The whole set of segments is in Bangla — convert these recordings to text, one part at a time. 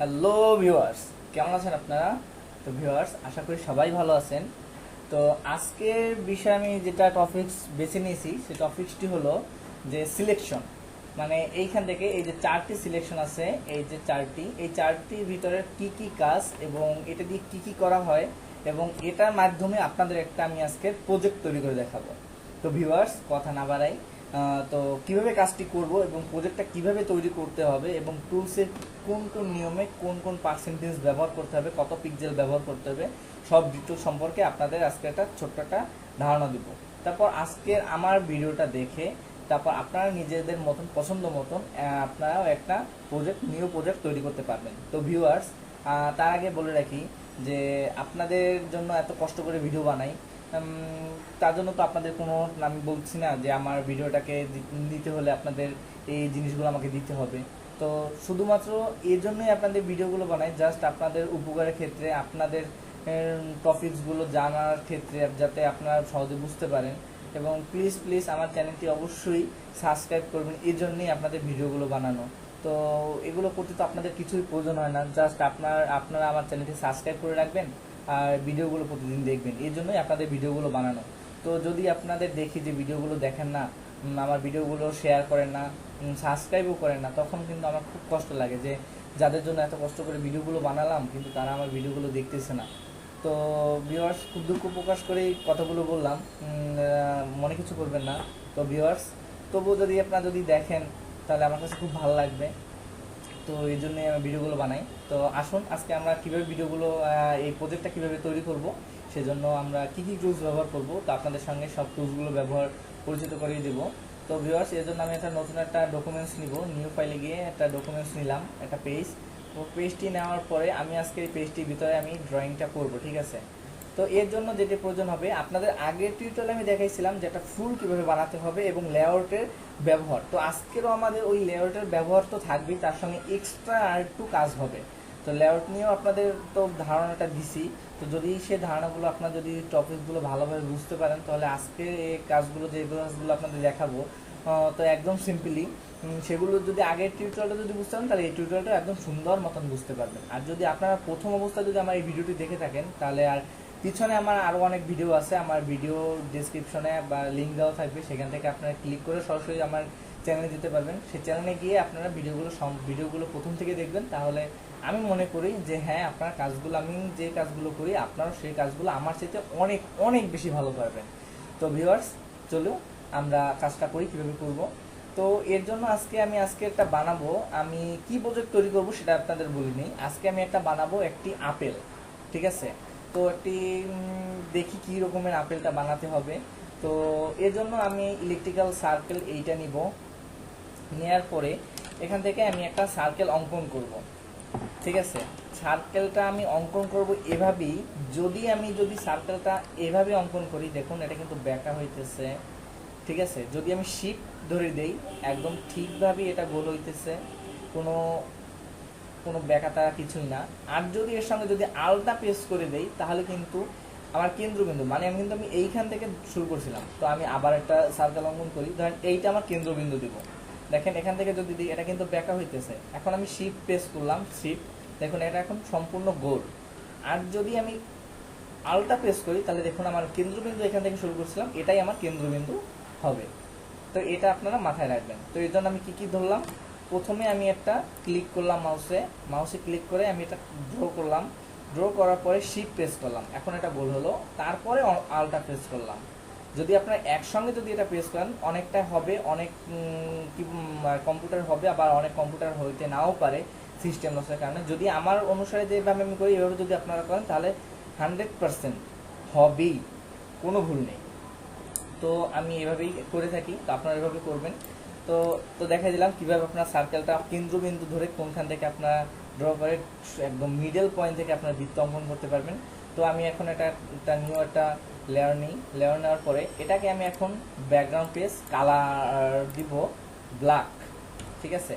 হ্যালো ভিউয়ার্স কেমন আছেন আপনারা? তো ভিউয়ার্স আশা করি সবাই ভালো আছেন। তো আজকের বিষয়ে আমি যেটা টপিকস বেছে নিয়েছি, সেই টপিকসটি হলো যে সিলেকশন মানে এইখান থেকে এই যে চারটি সিলেকশন আছে, এই যে চারটি, এই চারটির ভিতরে কি কি কাজ এবং এটা দিয়ে কি কি করা হয় এবং এটার মাধ্যমে আপনাদের একটা আমি আজকে প্রজেক্ট তৈরি করে দেখাবো। তো ভিউয়ার্স কথা না বাড়াই তো কীভাবে কাজটি করব এবং প্রজেক্টটা কীভাবে তৈরি করতে হবে এবং টুলসের কোন কোন নিয়মে কোন কোন পার্সেন্টেজ ব্যবহার করতে হবে, কত পিক্সেল ব্যবহার করতে হবে, সব ডিটেল সম্পর্কে আপনাদের আজকে একটা ছোট্ট একটা ধারণা দিব। তারপর আজকের আমার ভিডিওটা দেখে, তারপর আপনারা নিজেদের মতন, পছন্দ মতন আপনারাও একটা প্রজেক্ট নিউ প্রজেক্ট তৈরি করতে পারবেন। তো ভিউয়ার্স তার আগে বলে রাখি যে আপনাদের জন্য এত কষ্ট করে ভিডিও বানাই তার জন্য তো আপনাদের কোনো, আমি বলছি না যে আমার ভিডিওটাকে দিতে হলে আপনাদের এই জিনিসগুলো আমাকে দিতে হবে। তো শুধুমাত্র এর জন্যই আপনাদের ভিডিওগুলো বানাই জাস্ট আপনাদের উপকারের ক্ষেত্রে, আপনাদের টপিকসগুলো জানার ক্ষেত্রে যাতে আপনারা সহজে বুঝতে পারেন। এবং প্লিজ প্লিজ আমার চ্যানেলটি অবশ্যই সাবস্ক্রাইব করবেন এই জন্যই আপনাদের ভিডিওগুলো বানানো। তো এগুলো করতে তো আপনাদের কিছুই প্রয়োজন হয় না জাস্ট আপনার, আপনারা আমার চ্যানেলটি সাবস্ক্রাইব করে রাখবেন। আর ভিডিওগুলো প্রতিদিন দেখবেন। এই জন্যই আপনাদের ভিডিওগুলো বানানো। তো যদি আপনাদের দেখি যে ভিডিওগুলো দেখেন না আমার ভিডিওগুলো শেয়ার করেন না সাবস্ক্রাইবও করেন না, তখন কিন্তু আমার খুব কষ্ট লাগে যে যাদের জন্য এত কষ্ট করে ভিডিওগুলো বানালাম, কিন্তু তারা আমার ভিডিওগুলো দেখতেছে না। তো ভিওয়ার্স খুব দুঃখ প্রকাশ করে কথাগুলো বললাম। মনে কিছু করবেন না। তো ভিউয়ার্স তবুও যদি আপনারা যদি দেখেন, তাহলে আমার কাছে খুব ভালো লাগবে। তো এই জন্যই আমি ভিডিওগুলো বানাই। তো আসুন, আজকে আমরা কীভাবে ভিডিওগুলো এই প্রজেক্টটা কীভাবে তৈরি করব, সেজন্য আমরা কি কি টুলস ব্যবহার করব, তো আপনাদের সঙ্গে সব টুলসগুলো ব্যবহার পরিচিত করিয়ে দেবো। তো ভিউয়ার্স এর জন্য আমি একটা নতুন একটা ডকুমেন্টস নিব। নিউ ফাইলে গিয়ে একটা ডকুমেন্টস নিলাম, একটা পেজ তো পেজটি নেওয়ার পরে আমি আজকে এই পেজটির ভিতরে আমি ড্রয়িংটা করব, ঠিক আছে? তো এর জন্য যেটি প্রয়োজন হবে, আপনাদের আগের টিউটোরিয়ালে আমি দেখাইছিলাম যে একটা ফুল কীভাবে বানাতে হবে এবং লেআউটের ব্যবহার। তো আজকেরও আমাদের ওই লেআউটের ব্যবহার তো থাকবেই, তার সঙ্গে এক্সট্রা আর একটু কাজ হবে। তো লেআউট নিয়েও আপনাদের তো ধারণাটা দিছি। তো যদি সেই ধারণাগুলো আপনার যদি টপিকগুলো ভালোভাবে বুঝতে পারেন, তাহলে আজকে এই কাজগুলো, যে কাজগুলো আপনাদের দেখাবো তো একদম সিম্পলি সেগুলো যদি আগের টিউটোরিয়ালটা যদি বুঝতে পারেন, তাহলে এই টিউটোরিয়ালটা একদম সুন্দর মতন বুঝতে পারবেন। আর যদি আপনারা প্রথম অবস্থায় যদি আমার এই ভিডিওটি দেখে থাকেন, তাহলে আর পিছনে আমার আরও অনেক ভিডিও আছে, আমার ভিডিও ডিসক্রিপশনে বা লিঙ্ক দেওয়া থাকবে, সেখান থেকে আপনারা ক্লিক করে সরাসরি আমার চ্যানেলে যেতে পারবেন। সেই চ্যানেলে গিয়ে আপনারা ভিডিওগুলো ভিডিওগুলো প্রথম থেকে দেখবেন, তাহলে আমি মনে করি যে হ্যাঁ আপনার কাজগুলো, আমি যে কাজগুলো করি, আপনারাও সেই কাজগুলো আমার চাইতে অনেক অনেক বেশি ভালো পারবেন। তো ভিউয়ার্স চলো আমরা কাজটা করি, কীভাবে করব? তো এর জন্য আজকে আমি, আজকে একটা বানাবো, আমি কি প্রজেক্ট তৈরি করব সেটা আপনাদের বলিনি। আজকে আমি একটা বানাবো একটি আপেল, ঠিক আছে? তো একটি দেখি কি রকমের আপেলটা বানাতে হবে। তো এর জন্য আমি ইলেকট্রিক্যাল সার্কেল এইটা নিব। নেয়ার পরে এখান থেকে আমি একটা সার্কেল অঙ্কন করব। ঠিক আছে? সার্কেলটা আমি অঙ্কন করব এভাবেই। যদি আমি, যদি সার্কেলটা এভাবে অঙ্কন করি, দেখুন এটা কিন্তু ব্যাকা হইতেছে। ঠিক আছে? যদি আমি শিপ ধরে দেই, একদম ঠিকভাবে এটা গোল হইতেছে। কোনো কোনো ব্যাকাতা কিছুই না। আর যদি এর সঙ্গে যদি আলটা পেস করে দেই, তাহলে কিন্তু আমার কেন্দ্রবিন্দু মানে আমি কিন্তু আমি এইখান থেকে শুরু করছিলাম, তো আমি আবার একটা সার্কেল অঙ্কন করি। ধরেন এইটা আমার কেন্দ্রবিন্দু দিব। দেখেন এখান থেকে যদি দিই, এটা কিন্তু ব্যাকা হইতেছে। এখন আমি শিপ পেস করলাম শিপ দেখুন এটা এখন সম্পূর্ণ গোল। আর যদি আমি আলটা প্রেস করি, তাহলে দেখুন আমার কেন্দ্রবিন্দু এখান থেকে শুরু করছিলাম, এটাই আমার কেন্দ্রবিন্দু হবে। তো এটা আপনারা মাথায় রাখবেন। তো এই জন্য আমি কি কি ধরলাম? প্রথমে আমি একটা ক্লিক করলাম মাউসে মাউসে ক্লিক করে আমি এটা ড্র করলাম। ড্র করার পরে শিপ প্রেস করলাম। এখন এটা গোল হলো। তারপরে আলটা প্রেস করলাম। যদি আপনারা একসঙ্গে যদি এটা প্রেস করেন, অনেকটা হবে, অনেক কম্পিউটার হবে, আবার অনেক কম্পিউটার হইতে নাও পারে সিস্টেম লসের কারণে। যদি আমার অনুসারে যেভাবে আমি করি, এভাবে যদি আপনারা করেন, তাহলে হান্ড্রেড পার্সেন্ট হবেই। কোনো ভুল নেই। তো আমি এভাবেই করে থাকি। তো আপনারা এভাবে করবেন। তো তো দেখা দিলাম কীভাবে আপনার সার্কেলটা কেন্দ্রবিন্দু ধরে কোনখান থেকে আপনার ড্র করে একদম মিডল পয়েন্ট থেকে আপনার বৃত্ত অঙ্কন করতে পারবেন। তো আমি এখন এটা একটা নিউ একটা লেয়ার নিই। লেয়ার নেওয়ার পরে এটাকে আমি এখন ব্যাকগ্রাউন্ড পেজ কালার দিব ব্ল্যাক ঠিক আছে?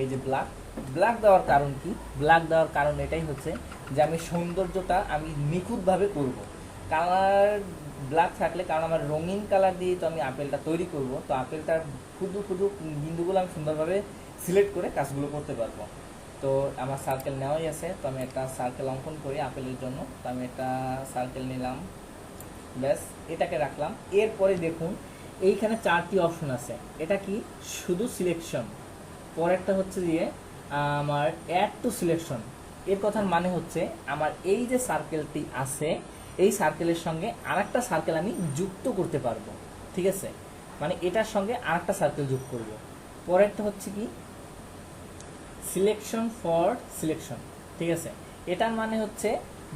এই যে ব্ল্যাক ব্ল্যাক দেওয়ার কারণ কি? ব্ল্যাক দেওয়ার কারণ এটাই হচ্ছে যে আমি সৌন্দর্যটা আমি নিখুঁতভাবে করব। কালার ব্ল্যাক থাকলে, কারণ আমার রঙিন কালার দিয়ে তো আমি আপেলটা তৈরি করব, তো আপেলটার ক্ষুদ্র ক্ষুদ্র বিন্দুগুলো আমি সুন্দরভাবে সিলেক্ট করে কাজগুলো করতে পারব। তো আমার সার্কেল নেওয়াই আছে, তো আমি একটা সার্কেল অঙ্কন করি আপেলের জন্য। তো আমি একটা সার্কেল নিলাম, ব্যাস, এটাকে রাখলাম। এরপরে দেখুন, এইখানে চারটি অপশন আছে। এটা কি? শুধু সিলেকশন পরেরটা হচ্ছে দিয়ে আমার অ্যাড টু সিলেকশন এর কথার মানে হচ্ছে, আমার এই যে সার্কেলটি আছে এই সার্কেলের সঙ্গে আরেকটা সার্কেল আমি যুক্ত করতে পারব, ঠিক আছে? মানে এটার সঙ্গে আরেকটা সার্কেল যোগ করব। পরেরটা হচ্ছে কি? সিলেকশন ফর সিলেকশন ঠিক আছে? এটার মানে হচ্ছে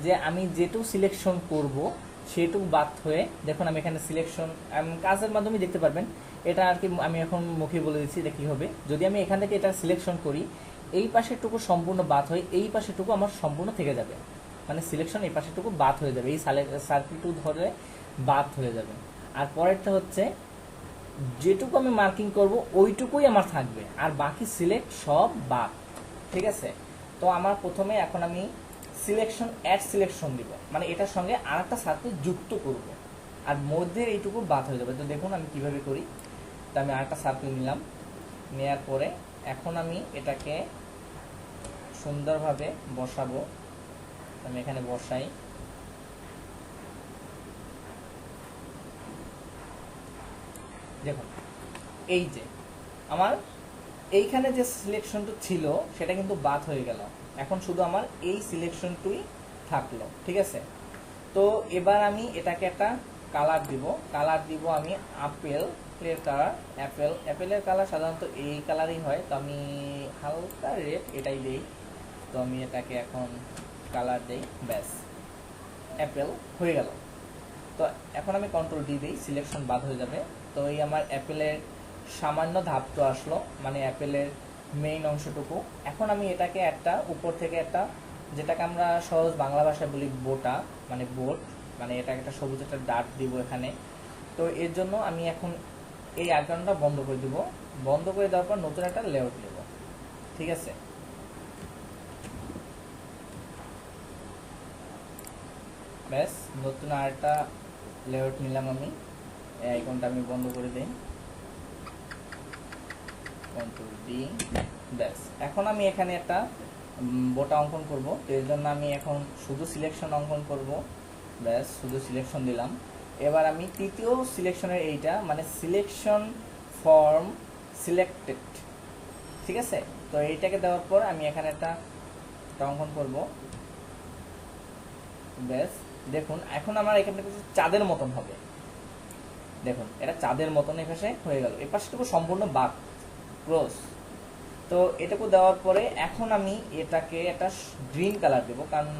যে আমি যেটুকু সিলেকশন করব সেটুকু বাদ হয়ে, দেখুন আমি এখানে সিলেকশন কাজের মাধ্যমে দেখতে পারবেন। এটা আর কি আমি এখন মুখে বলে দিচ্ছি এটা কী হবে? যদি আমি এখান থেকে এটা সিলেকশন করি, এই পাশেরটুকু সম্পূর্ণ বাদ হয়ে, এই পাশেরটুকু আমার সম্পূর্ণ থেকে যাবে। মানে সিলেকশন এই পাশেরটুকু বাদ হয়ে যাবে। এই সার্কিটটুকু ধরে বাদ হয়ে যাবে। আর পরেরটা হচ্ছে, যেটুকু আমি মার্কিং করব, ওইটুকুই আমার থাকবে। আর বাকি সিলেক্ট সব বাদ। ঠিক আছে? তো আমার প্রথমে এখন আমি সিলেকশন অ্যাড সিলেকশন দিব। মানে এটার সঙ্গে আর একটা সার্কেল যুক্ত করব। আর মধ্যে এইটুকু বাদ হয়ে যাবে। তো দেখুন আমি কীভাবে করি। তো আমি আরেকটা সার্কেল নিলাম। নেয়ার পরে এখন আমি এটাকে সুন্দরভাবে বসাবো। আমি এখানে বসাই। দেখুন, এই যে, আমার এইখানে যে সিলেকশনটা ছিল, সেটা কিন্তু বাদ হয়ে গেল। এখন শুধু আমার এই সিলেকশনটুই থাকল, ঠিক আছে? তো এবার আমি এটাকে একটা কালার দিব। কালার দিব আমি আপেল এর কালার অ্যাপেল অ্যাপেলের কালার সাধারণত এই কালারই হয়। তো আমি হালকা রেড এটাই দেই। তো আমি এটাকে এখন কালার দেই ব্যাস। অ্যাপেল হয়ে গেল। তো এখন আমি কন্ট্রোল ডি দিই সিলেকশন বাদ হয়ে যাবে। তো এই আমার অ্যাপেলের সামান্য ধাপ তো আসলো মানে অ্যাপেলের মেইন অংশটুকু। এখন আমি এটাকে একটা উপর থেকে একটা, যেটাকে আমরা সহজ বাংলা ভাষায় বলি বোটা মানে বোট মানে এটাকে একটা সবুজ একটা ডাট দিব এখানে। তো এর জন্য আমি এখন এই আইকনটা বন্ধ করে দিব। বন্ধ করে দেওয়ার পর নতুন একটা লেআউট নেব। ঠিক আছে? ব্যাস, নতুন আরেকটা লেআউট নিলাম আমি। এই আইকনটা আমি বন্ধ করে দিই। কন্ট্রোল ডি ব্যাস। এখন আমি এখানে একটা বোটা অঙ্কন করব। তো এর জন্য আমি এখন শুধু সিলেকশন অঙ্কন করব। ব্যাস, শুধু সিলেকশন দিলাম। এবার আমি তৃতীয় সিলেকশনের এইটা মানে সিলেকশন ফর্ম সিলেক্টেড ঠিক আছে? তো এইটাকে দেওয়ার পর আমি এখানে একটা অঙ্কন করব। ব্যাস। দেখুন, এখন আমার এখানে চাঁদের মতন হবে। দেখুন, এটা চাঁদের মতন এপাশে হয়ে গেল। এ পাশটুকু সম্পূর্ণ বাদ ক্রস। তো এটুকু দেওয়ার পরে এখন আমি এটাকে একটা গ্রিন কালার দেবো, কারণ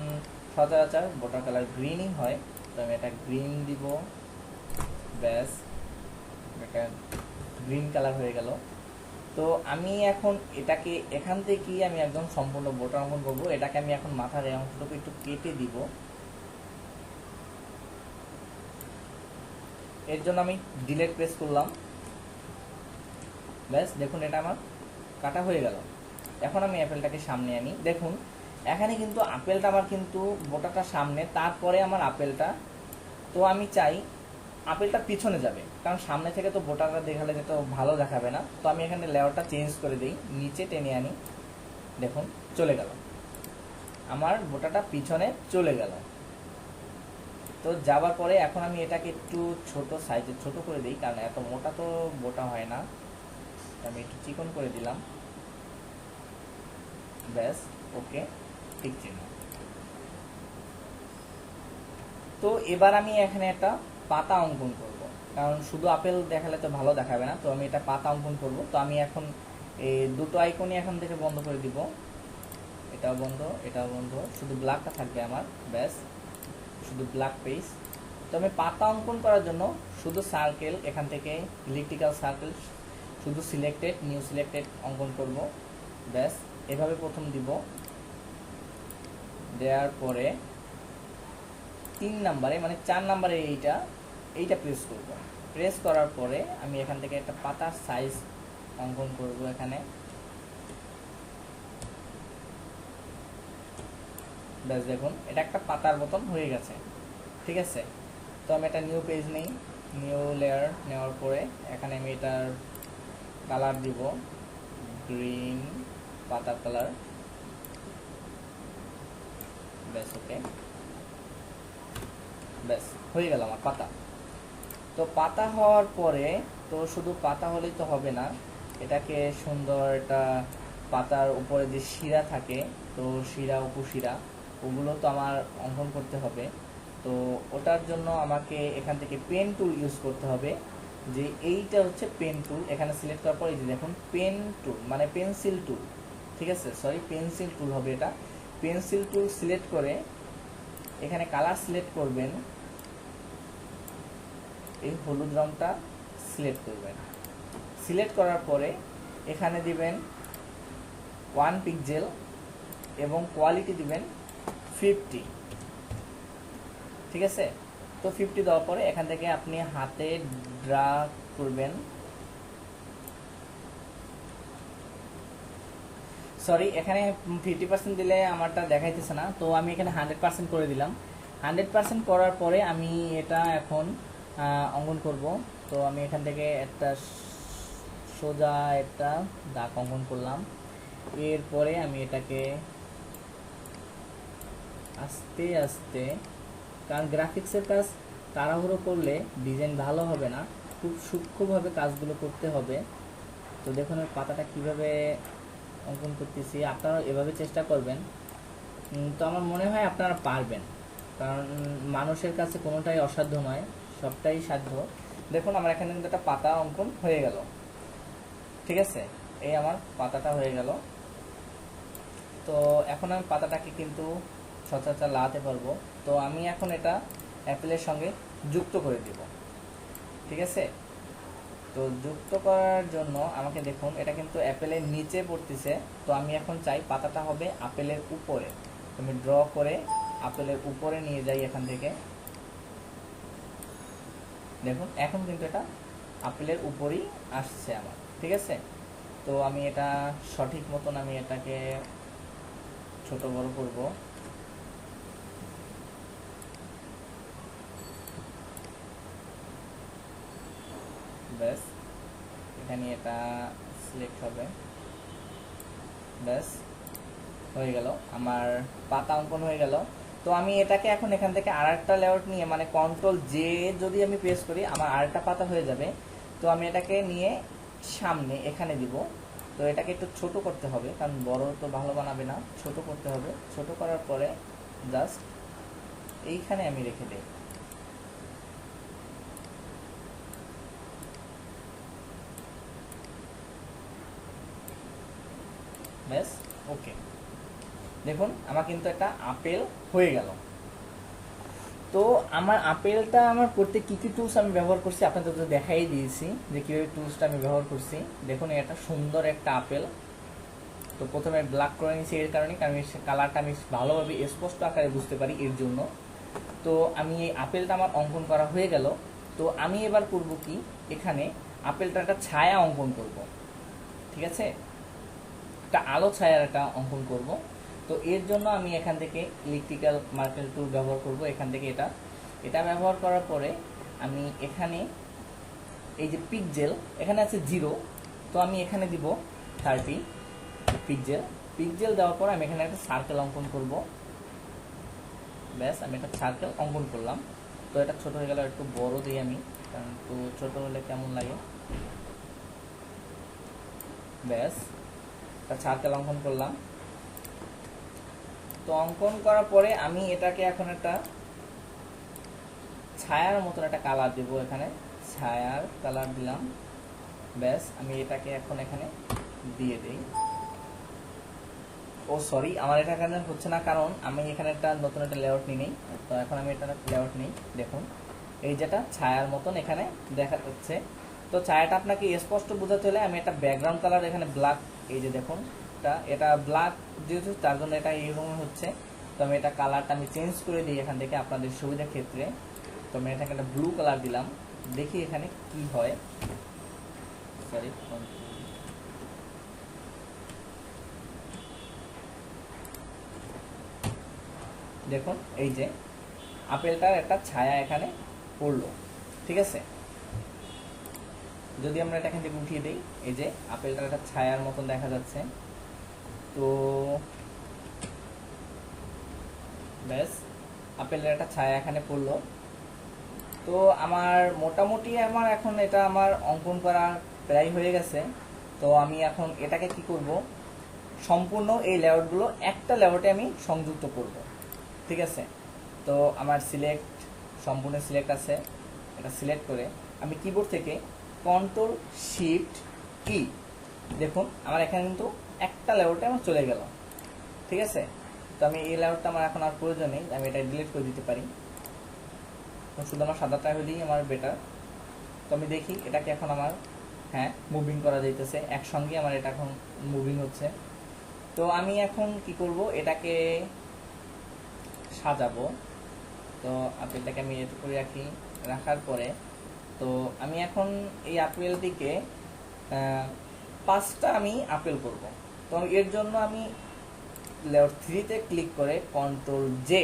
সচরাচর বোটার কালার গ্রিনই হয়। তো আমি এটা গ্রিন দিব। ব্যাস এটা গ্রিন কালার হয়ে গেল। তো আমি এখন এটাকে, এখান থেকে আমি একদম সম্পূর্ণ বোটার অঙ্কন করব। এটাকে আমি এখন মাথার এই অংশটুকু একটু কেটে দিব। এর জন্য আমি ডিলেট প্রেস করলাম। ব্যাস, দেখুন, এটা আমার কাটা হয়ে গেল। এখন আমি অ্যাপেলটাকে সামনে আনি। দেখুন, এখানে কিন্তু আপেলটা আমার কিন্তু বোটাটা সামনে, তারপরে আমার আপেলটা। তো আমি চাই আপেলটা পিছনে যাবে, কারণ সামনে থেকে তো বোটাটা দেখালে যেটা ভালো দেখাবে না। তো আমি এখানে লেয়ারটা চেঞ্জ করে দিই, নিচে টেনে আনি। দেখুন, চলে গেল। আমার বোটাটা পিছনে চলে গেল। তো যাবার পরে এখন আমি এটাকে একটু ছোট সাইজে ছোট করে দিই, কারণ এত মোটা তো মোটা হয় না। আমি একটু চিকন করে দিলাম। ব্যাস ওকে ঠিক চিহ্ন। তো এবার আমি এখানে একটা পাতা অঙ্কন করব। কারণ শুধু আপেল দেখালে তো ভালো দেখাবে না, তো আমি এটা পাতা অঙ্কন করব। তো আমি এখন এই দুটো আইকনই এখান থেকে বন্ধ করে দিব। এটাও বন্ধ এটাও বন্ধ, শুধু ব্ল্যাকটা থাকবে আমার, ব্যাস। শুধু ব্ল্যাক পেজ তো আমি পাতা অঙ্কন করার জন্য শুধু সার্কেল এখান থেকে ইলেকট্রিক্যাল সার্কেল শুধু সিলেক্টেড নিউ সিলেক্টেড অঙ্কন করব। ব্যাস, এভাবে প্রথম দিব। দেওয়ার পরে তিন নাম্বারে মানে চার নাম্বারে এইটা এইটা প্রেস করব। প্রেস করার পরে আমি এখান থেকে একটা পাতার সাইজ অঙ্কন করব এখানে। ব্যাস দেখুন, এটা একটা পাতার মতন হয়ে গেছে, ঠিক আছে? তো আমি একটা নিউ পেজ নেই নিউ লেয়ার নেওয়ার পরে এখানে আমি এটার কালার দিব গ্রিন পাতা কালার ব্যাস ওকে ব্যাস, হয়ে গেল আমার পাতা। তো পাতা হওয়ার পরে, তো শুধু পাতা হলেই তো হবে না, এটাকে সুন্দর একটা পাতার উপরে যে শিরা থাকে, তো শিরা, উপশিরা ওগুলো তো আমার অঙ্কন করতে হবে। তো ওটার জন্য আমাকে এখান থেকে পেন টুল ইউজ করতে হবে। যে এইটা হচ্ছে পেন টুল এখানে সিলেক্ট করার পর এই যে দেখুন পেন টুল মানে পেন্সিল টুল ঠিক আছে? সরি পেন্সিল টুল হবে এটা। পেন্সিল টুল সিলেক্ট করে এখানে কালার সিলেক্ট করবেন। এই হলুদ রংটা সিলেক্ট করবেন। সিলেক্ট করার পরে এখানে দিবেন ওয়ান পিক্সেল এবং কোয়ালিটি দিবেন ফিফটি ঠিক আছে? তো ফিফটি দেওয়ার পরে এখান থেকে আপনি হাতে ড্রা করবেন। সরি এখানে ফিফটি পার্সেন্ট দিলে আমারটা দেখাইতেছে না। তো আমি এখানে হান্ড্রেড পার্সেন্ট করে দিলাম। হান্ড্রেড পার্সেন্ট করার পরে আমি এটা এখন অঙ্কন করব। তো আমি এখান থেকে একটা সোজা একটা দাগ অঙ্কন করলাম। এরপরে আমি এটাকে আস্তে আস্তে, কারণ গ্রাফিক্সের কাজ তাড়াহুড়ো করলে ডিজাইন ভালো হবে না, খুব সূক্ষ্মভাবে কাজগুলো করতে হবে। তো দেখুন আমি পাতাটা কীভাবে অঙ্কন করতেছি আপনারা এভাবে চেষ্টা করবেন। তো আমার মনে হয় আপনারা পারবেন, কারণ মানুষের কাছে কোনোটাই অসাধ্য নয়, সবটাই সাধ্য। দেখুন আমার এখানে কিন্তু একটা পাতা অঙ্কন হয়ে গেল। ঠিক আছে? এই আমার পাতাটা হয়ে গেল। তো এখন আমি পাতাটাকে কিন্তু সচরাচর লাগাতে পারব। তো আমি এখন এটা অ্যাপেলের সঙ্গে যুক্ত করে দিব। ঠিক আছে? তো যুক্ত করার জন্য আমাকে দেখুন, এটা কিন্তু অ্যাপেলের নিচে পড়তেছে। তো আমি এখন চাই পাতাটা হবে আপেলের উপরে। আমি ড্র করে আপেলের উপরে নিয়ে যাই এখান থেকে। দেখুন, এখন কিন্তু এটা আপেলের উপরেই আসছে আমার। ঠিক আছে? তো আমি এটা সঠিক মতন আমি এটাকে ছোট বড় করব। ব্যাস, এখানে এটা সিলেক্ট হবে। ব্যাস, হয়ে গেল। আমার পাতা অঙ্কন হয়ে গেল। তো আমি এটাকে এখন এখান থেকে আর একটা লেআউট নিয়ে মানে কন্ট্রোল জে যদি আমি প্রেস করি, আমার আরেকটা পাতা হয়ে যাবে। তো আমি এটাকে নিয়ে সামনে এখানে দিব। তো এটাকে একটু ছোট করতে হবে, কারণ বড় তো ভালো বানাবে না। ছোট করতে হবে। ছোট করার পরে জাস্ট এইখানে আমি রেখে দেই। ব্যাস ওকে দেখুন, আমার কিন্তু একটা আপেল হয়ে গেল। তো আমার আপেলটা আমার করতে কি কি টুলস আমি ব্যবহার করছি আপনাদের তো দেখাই দিয়েছি যে কীভাবে টুলসটা আমি ব্যবহার করছি। দেখুন, এটা সুন্দর একটা আপেল তো প্রথমে ব্ল্যাক করে নিয়েছি এর কারণে, কারণ কালারটা আমি ভালোভাবে স্পষ্ট আকারে বুঝতে পারি এর জন্য। তো আমি এই আপেলটা আমার অঙ্কন করা হয়ে গেল। তো আমি এবার করব কি, এখানে আপেলটা একটা ছায়া অঙ্কন করব। ঠিক আছে? একটা আলো ছায়ার একটা অঙ্কন করব। তো এর জন্য আমি এখান থেকে ইলেকট্রিক্যাল মার্কেল টুল ব্যবহার করব, এখান থেকে এটা। এটা ব্যবহার করার পরে আমি এখানে এই যে পিকজেল এখানে আছে জিরো তো আমি এখানে দিব থার্টি পিকজেল পিকজেল দেওয়ার পর আমি এখানে একটা সার্কেল অঙ্কন করব। ব্যাস, আমি একটা সার্কেল অঙ্কন করলাম। তো এটা ছোট হয়ে গেল, একটু বড় দিই আমি, কারণ একটু ছোট হলে কেমন লাগে? ব্যাস। একটা সার্কেল অঙ্কন করলাম। তো অঙ্কন করার পরে আমি এটাকে এখন একটা ছায়ার মতন একটা কালার দেব এখানে। ছায়ার কালার দিলাম। ব্যাস, আমি এটাকে এখন এখানে দিয়ে দেই। ও সরি আমার এটা এখানে হচ্ছে না কারণ আমি এখানে একটা নতুন একটা লেআউট নেই তো এখন আমি এটা লেআউট নিই, দেখুন। এই যেটা ছায়ার মতন এখানে দেখা যাচ্ছে। তো ছায়াটা আপনাকে স্পষ্ট বোঝাতে হলে আমি একটা ব্যাকগ্রাউন্ড কালার এখানে ব্ল্যাক এই যে দেখুন এটা এটা ব্ল্যাক যেহেতু, তার জন্য এটা এইরকম হচ্ছে। তো আমি এটা কালারটা আমি চেঞ্জ করে দিই এখান থেকে আপনাদের সুবিধার ক্ষেত্রে। তো আমি এটাকে একটা ব্লু কালার দিলাম। দেখি এখানে কি হয়। সরি দেখুন, এই যে, আপেলটার একটা ছায়া এখানে পড়ল। ঠিক আছে? যদি আমরা এটা এখান থেকে উঠিয়ে দিই, এই যে আপেলটার একটা ছায়ার মতন দেখা যাচ্ছে, তো ব্যাস আপেলের একটা ছায়া এখানে পড়ল। তো আমার মোটামুটি আমার এখন এটা আমার অঙ্কন করা প্রায় হয়ে গেছে। তো আমি এখন এটাকে কি করব? সম্পূর্ণ এই লেআউটগুলো একটা লেআউটে আমি সংযুক্ত করব। ঠিক আছে? তো আমার সিলেক্ট সম্পূর্ণ সিলেক্ট আছে। এটা সিলেক্ট করে আমি কিবোর্ড থেকে কন্ট্রোল শিফট কি দেখুন, আমার এখানে কিন্তু একটা লেআউটে আমার চলে গেল। ঠিক আছে? তো আমি এই লেআউটটা আমার এখন আর প্রয়োজন নেই, আমি এটা ডিলিট করে দিতে পারি। শুধু আমার সাদাটা হলেই আমার বেটার তো আমি দেখি, এটাকে এখন আমার হ্যাঁ মুভিং করা যাইতেছে। একসঙ্গে আমার এটা এখন মুভিং হচ্ছে। তো আমি এখন কি করব? এটাকে সাজাবো। তো আপেলটাকে আমি এর করে রাখি। রাখার পরে তো আমি এখন এই আপেলটিকে পাঁচটা আমি আপেল করব। তো এর জন্য আমি লেআউট থ্রিতে ক্লিক করে কন্ট্রোল জে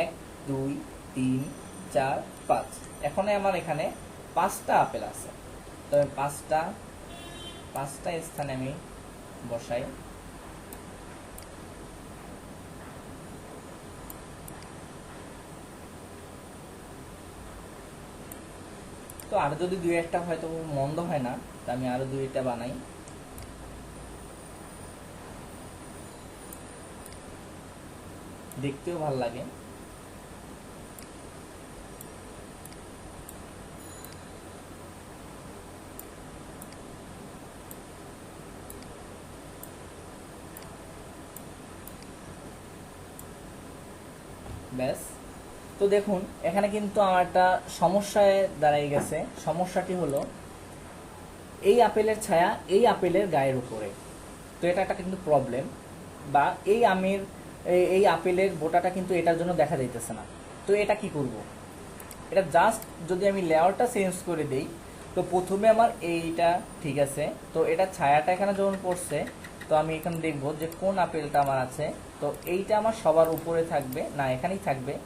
এক, দুই, তিন, চার, পাঁচ। এখন আমার এখানে পাঁচটা আপেল আছে। তো পাঁচটা পাঁচটা স্থানে আমি বসাই। আরও যদি দুই একটা হয়তো মন্দ হয় না, তা আমি আরও দুইটা বানাই। দেখতেও ভালো লাগে। ব্যাস। তো দেখুন, এখানে কিন্তু আমার একটা সমস্যায় দাঁড়াই গেছে। সমস্যাটি হলো, এই আপেলের ছায়া এই আপেলের গায়ের উপরে। তো এটা একটা কিন্তু প্রবলেম বা এই আমের, এই- আপেলের বোটাটা কিন্তু এটার জন্য দেখা যাইতেছে না। তো এটা কি করব? এটা জাস্ট যদি আমি লেয়ারটা চেঞ্জ করে দেই, তো প্রথমে আমার এইটা ঠিক আছে। তো এটা ছায়াটা এখানে যখন পড়ছে, তো আমি এখানে দেখব যে কোন আপেলটা আমার আছে। তো এইটা আমার সবার উপরে থাকবে, না এখানেই থাকবে।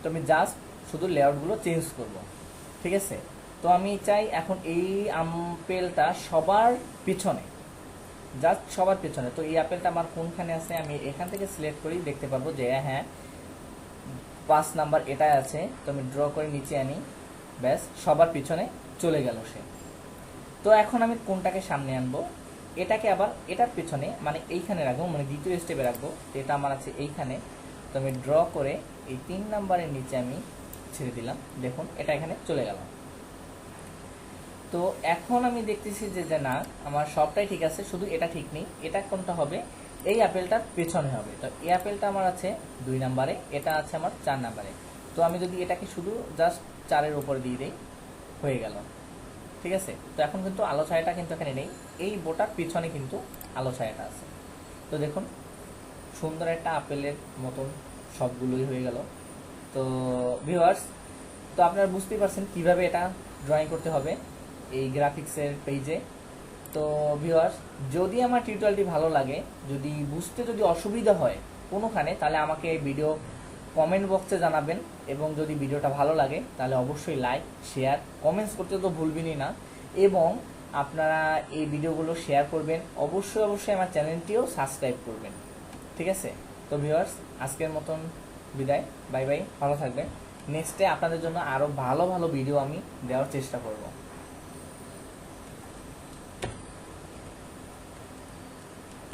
তো আমি জাস্ট শুধু লেআউটগুলো চেঞ্জ করব, ঠিক আছে? তো আমি চাই এখন এই আপেলটা সবার পিছনে জাস্ট সবার পিছনে। তো এই আপেলটা আমার কোনখানে আছে? আমি এখান থেকে সিলেক্ট করেই দেখতে পারব যে হ্যাঁ পাঁচ নাম্বার এটাই আছে। তো আমি ড্র করে নিচে আনি, ব্যাস, সবার পিছনে চলে গেল সে। তো এখন আমি কোনটাকে সামনে আনব? এটাকে আবার, এটার পিছনে মানে এইখানে রাখব মানে দ্বিতীয় স্টেপে রাখব। এটা আমার আছে এইখানে। তো আমি ড্র করে এই তিন নাম্বারের নিচে আমি ছেড়ে দিলাম। দেখুন, এটা এখানে চলে গেল। তো এখন আমি দেখতেছি যে যে না, আমার সবটাই ঠিক আছে, শুধু এটা ঠিক নেই। এটা কোনটা হবে? এই আপেলটার পেছনে হবে। তো এই আপেলটা আমার আছে দুই নাম্বারে, এটা আছে আমার চার নাম্বারে। তো আমি যদি এটাকে শুধু জাস্ট চারের উপরে দিয়ে দিই, হয়ে গেল। ঠিক আছে? তো এখন কিন্তু আলো ছায়াটা কিন্তু এখানে নেই। এই বোটার পিছনে কিন্তু আলো ছায়াটা আছে। তো দেখুন সুন্দর একটা আপেলের মতন সবগুলোই হয়ে গেল। তো ভিউয়ার্স তো আপনারা বুঝতেই পারছেন কীভাবে এটা ড্রয়িং করতে হবে এই গ্রাফিক্সের পেজে তো ভিউয়ার্স যদি আমার টিউটোরিয়ালটি ভালো লাগে, যদি বুঝতে যদি অসুবিধা হয় কোনোখানে, তাহলে আমাকে ভিডিও কমেন্ট বক্সে জানাবেন এবং যদি ভিডিওটা ভালো লাগে, তাহলে অবশ্যই লাইক শেয়ার কমেন্টস করতে তো ভুলবেনই না। এবং আপনারা এই ভিডিওগুলো শেয়ার করবেন, অবশ্যই অবশ্যই আমার চ্যানেলটিও সাবস্ক্রাইব করবেন। ঠিক আছে? তো ভিউয়ার্স আজকের মতন বিদায়। বাই বাই, ভালো থাকবেন। নেক্সটে আপনাদের জন্য আরও ভালো ভালো ভিডিও আমি দেওয়ার চেষ্টা করব।